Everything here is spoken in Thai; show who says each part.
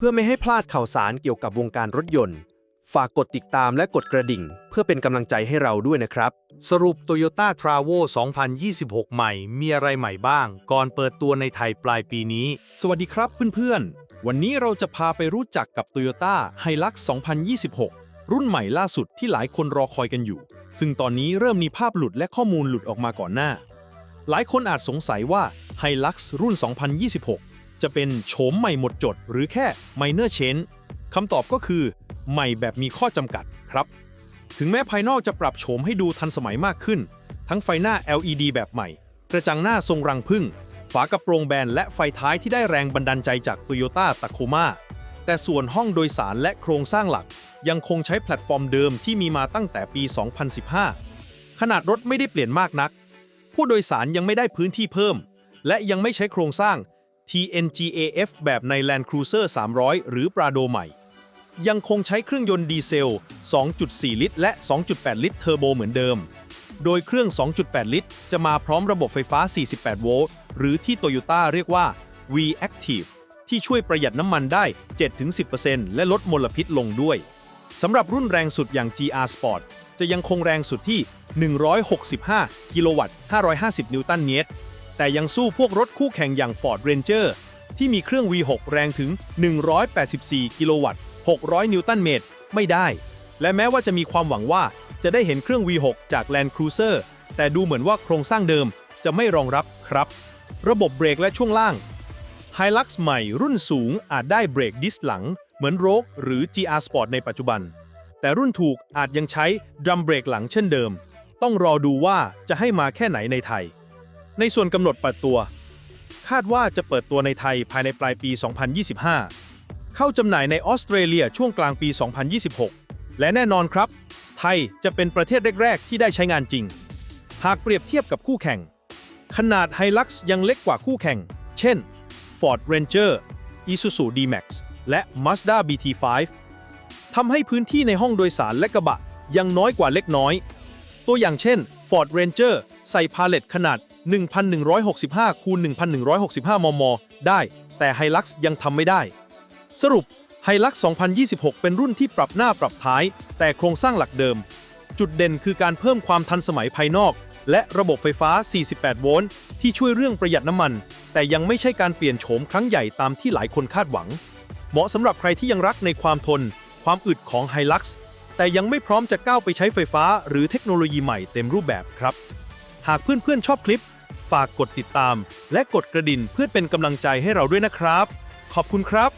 Speaker 1: เพื่อไม่ให้พลาดข่าวสารเกี่ยวกับวงการรถยนต์ ฝากกดติดตามและกดกระดิ่ง เพื่อเป็นกำลังใจให้เราด้วยนะครับ
Speaker 2: สรุป Toyota t r a v o 2026 ใหม่ มีอะไรใหม่บ้าง ก่อนเปิดตัวในไทยปลายปีนี้
Speaker 3: สวัสดีครับเพื่อนๆ วันนี้เราจะพาไปรู้จักกับ Toyota Hilux 2026 รุ่นใหม่ล่าสุดที่หลายคนรอคอยกันอยู่ ซึ่งตอนนี้เริ่มมีภาพหลุดและข้อมูลหลุดออกมาก่อนหน้า หลายคนอาจสงสัยว่า Hilux รุ่น 2026 จะเป็นโฉมใหม่หมดจด หรือแค่ minor change คำตอบก็คือ ใหม่แบบมีข้อจำกัดครับ ถึงแม้ภายนอกจะปรับโฉมให้ดูทันสมัยมากขึ้น ทั้งไฟหน้า LED แบบใหม่ กระจังหน้าทรงรังผึ้งฝากระโปรงแบนและไฟท้ายที่ได้แรงบันดาลใจจาก Toyota Tacoma แต่ส่วนห้องโดยสารและโครงสร้างหลัก ยังคงใช้แพลตฟอร์มเดิมที่มีมาตั้งแต่ปี 2015 ขนาดรถไม่ได้เปลี่ยนมากนัก ผู้โดยสารยังไม่ได้พื้นที่เพิ่ม และยังไม่ใช้โครงสร้าง TNGAF แบบใน Land Cruiser 300 หรือ Prado ใหม่ ยังคงใช้เครื่องยนต์ดีเซล 2.4 ลิตร และ 2.8 ลิตรเทอร์โบเหมือนเดิม โดยเครื่อง 2.8 ลิตร จะมาพร้อมระบบไฟฟ้า 48 โวลต์ หรือที่ Toyota เรียกว่า V-Active ที่ช่วยประหยัดน้ำมันได้ 7-10%และลดมลพิษลงด้วย สำหรับรุ่นแรงสุดอย่าง GR Sport จะยังคงแรงสุดที่ 165 กิโลวัตต์ 550 นิวตันเมตร แต่ยังสู้พวกรถคู่แข่งอย่าง Ford Ranger ที่มีเครื่อง V6 แรงถึง 184 กิโลวัตต์ 600 นิวตันเมตร ไม่ได้ และแม้ว่าจะมีความหวังว่าจะได้เห็นเครื่อง V6 จาก Land Cruiser แต่ดูเหมือนว่าโครงสร้างเดิมจะไม่รองรับครับ ระบบเบรกและช่วงล่าง Hilux ใหม่รุ่นสูงอาจได้เบรกดิสหลัง เหมือน Rogue หรือ GR Sport ในปัจจุบัน แต่รุ่นถูกอาจยังใช้ดรัมเบรกหลังเช่นเดิม ต้องรอดูว่าจะให้มาแค่ไหนในไทย ในส่วนกำหนดเปิดตัว คาดว่าจะเปิดตัวในไทยภายในปลายปี 2025 เข้าจำหน่ายในออสเตรเลียช่วงกลางปี 2026 และแน่นอนครับ ไทยจะเป็นประเทศแรก ๆ ที่ได้ใช้งานจริง หากเปรียบเทียบกับคู่แข่ง ขนาด Hilux ยังเล็กกว่าคู่แข่ง เช่น Ford Ranger Isuzu D-Max และ Mazda BT5 ทำให้พื้นที่ในห้องโดยสารและกระบะยังน้อยกว่าเล็กน้อย ตัวอย่างเช่น Ford Ranger ใส่พาเลตขนาด 1,165 คูณ 1,165 มม ได้ แต่ Hilux ยังทำไม่ได้ สรุป Hilux 2026 เป็นรุ่นที่ปรับหน้าปรับท้าย แต่โครงสร้างหลักเดิม จุดเด่นคือการเพิ่มความทันสมัยภายนอก และระบบไฟฟ้า 48 โวลต์ที่ช่วยเรื่องประหยัดน้ำมัน แต่ยังไม่ใช่การเปลี่ยนโฉมครั้งใหญ่ตามที่หลายคนคาดหวัง เหมาะสำหรับใครที่ยังรักในความทน ความอึดของ Hilux แต่ยังไม่พร้อมจะก้าวไปใช้ไฟฟ้า หรือเทคโนโลยีใหม่เต็มรูปแบบครับ หากเพื่อนๆชอบคลิป ฝากกดติดตาม และกดกระดิ่งเพื่อเป็นกำลังใจให้เราด้วยนะครับ ขอบคุณครับ